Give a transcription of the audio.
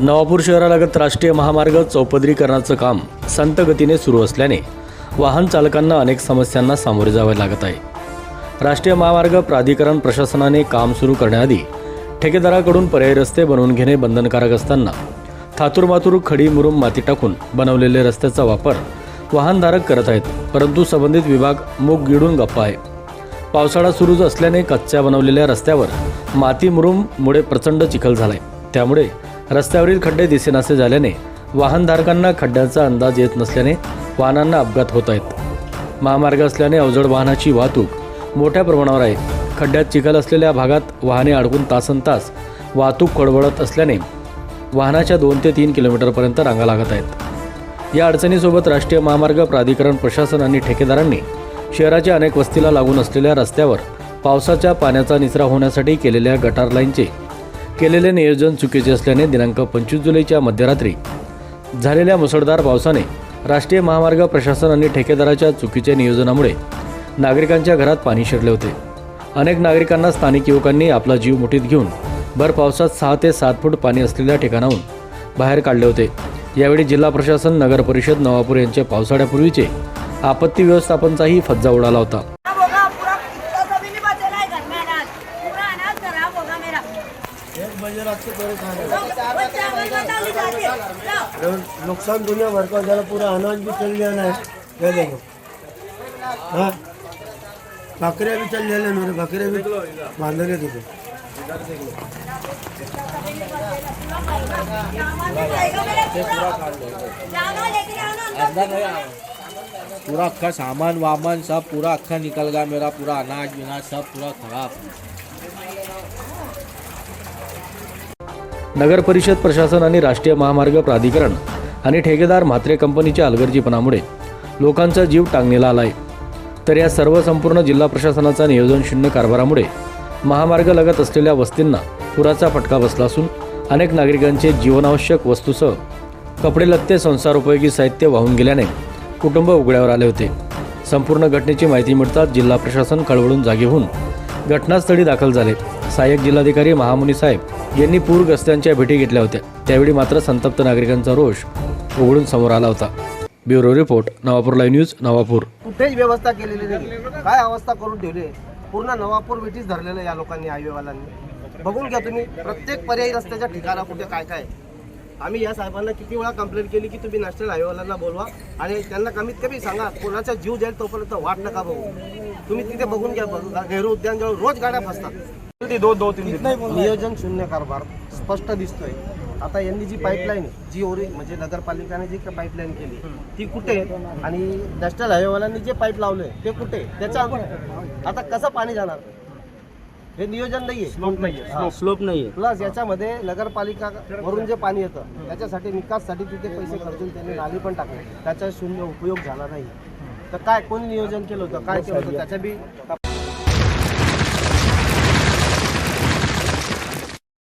नवापूर शहरालगत राष्ट्रीय महामार्ग चौपदरीकरणाचं काम संत गतीने सुरू असल्याने वाहन चालकांना अनेक समस्यांना सामोरे जावे लागत आहे. राष्ट्रीय महामार्ग प्राधिकरण प्रशासनाने काम सुरू करण्याआधी ठेकेदाराकडून पर्यायी रस्ते बनवून घेणे बंधनकारक असताना थातूरमातूर खडी मुरुम माती टाकून बनवलेले रस्त्याचा वापर वाहनधारक करत आहेत परंतु संबंधित विभाग मूग गिडून गप्पा आहे. पावसाळा सुरूच असल्याने कच्च्या बनवलेल्या रस्त्यावर माती मुरुममुळे प्रचंड चिखल झालाय. त्यामुळे रस्त्यावरील खड्डे दिसेनासे झाल्याने वाहनधारकांना खड्ड्यांचा अंदाज येत नसल्याने वाहनांना अपघात होत आहेत. महामार्ग असल्याने अवजड वाहनाची वाहतूक मोठ्या प्रमाणावर आहे. खड्ड्यात चिखल असलेल्या भागात वाहने अडकून तासन तास वाहतूक खडबडत असल्याने वाहनाच्या दोन ते तीन किलोमीटरपर्यंत रांगा लागत आहेत. या अडचणीसोबत राष्ट्रीय महामार्ग प्राधिकरण प्रशासन आणि ठेकेदारांनी शहराच्या अनेक वस्तीला लागून असलेल्या रस्त्यावर पावसाच्या पाण्याचा निचरा होण्यासाठी केलेल्या गटार लाईनचे केलेले नियोजन चुकीचे असल्याने दिनांक पंचवीस जुलैच्या मध्यरात्री झालेल्या मुसळधार पावसाने राष्ट्रीय महामार्ग प्रशासन आणि ठेकेदाराच्या चुकीच्या नियोजनामुळे नागरिकांच्या घरात पाणी शिरले होते. अनेक नागरिकांना स्थानिक युवकांनी आपला जीव मुठीत घेऊन भर पावसात सहा ते सात फूट पाणी असलेल्या ठिकाणाहून बाहेर काढले होते. यावेळी जिल्हा प्रशासन नगर परिषद नवापूर यांच्या पावसाळ्यापूर्वीचे आपत्ती व्यवस्थापनचाही फज्जा उडाला होता. नुकसान दुनिया भर का जाना पूरा अनाज भी चल जाना है। दे देंगे हाँ। बकरियाँ भी चल जाने मेरे बकरे भी बांधने अंदर पूरा अक्खा सामान वामान सब पूरा अक्खा निकल गया मेरा पूरा अनाज विनाज सब पूरा खराब। नगर परिषद प्रशासन आणि राष्ट्रीय महामार्ग प्राधिकरण आणि ठेकेदार म्हात्रे कंपनीच्या अलगर्जीपणामुळे लोकांचा जीव टांगणीला आलाय. तर या सर्व संपूर्ण जिल्हा प्रशासनाचा नियोजन शून्य कारभारामुळे महामार्ग लगत असलेल्या वस्तींना पुराचा फटका बसला असून अनेक नागरिकांचे जीवनावश्यक वस्तूसह कपडे लत्ते संसारोपयोगी साहित्य वाहून गेल्याने कुटुंब उघड्यावर आले होते. संपूर्ण घटनेची माहिती मिळताच जिल्हा प्रशासन खळबळून जागे होऊन घटनास्थळी दाखल झाले. सहाय्यक जिल्हाधिकारी महामुनी साहेब यांनी पूरग्रस्तांच्या भेटी घेतल्या होत्या. त्यावेळी मात्र संतप्त नागरिकांचा रोष उघडून समोर आला होता. Bureau report Navapur live news Navapur. कुठेच व्यवस्था केलेली नाही. काय अवस्था करून ठेवली आहे? पूर्ण नवापूर विटीच धरलेलं आहे या लोकांनी हायवेवाल्यांनी बघून घ्या तुम्ही प्रत्येक पर्यायी रस्त्याच्या ठिकाणा कुठे काय काय आम्ही या साहेबांना किती वेळा कंप्लेंट केली की तुम्ही नॅशनल हायवेवाल्यांना बोलवा आणि त्यांना कमीत कमी सांगा कोणाचा जीव जाईल तोपर्यंत वाट नका बघू. तुम्ही तिथे बघून घ्या नेहरू उद्यानजवळ रोज गाड्या फसतात. नियोजन शून्य कारभार. स्पष्ट दिसतोय. आता यांनी जी पाईपलाईन जी ओरि म्हणजे नगरपालिकेने जी पाईपलाईन केली ती कुठे आणि नॅशनल हायवेवाल्यांनी जे पाईप लावले ते कुठे त्याच्या आता कसं पाणी जाणार? हे नियोजन नाहीये. स्लोप नाहीये. स्लोप नहीं है प्लस याच्यामध्ये नगरपालिका वरून जे पाणी येतं त्याच्यासाठी निकाससाठी तिथे पैसे खर्चून त्यांनी नाली पण टाकले. त्याचा शून्य उपयोग झाला नाही. तर काय कोणी नियोजन केलं होतं? काय केलं होतं? त्याच्या बी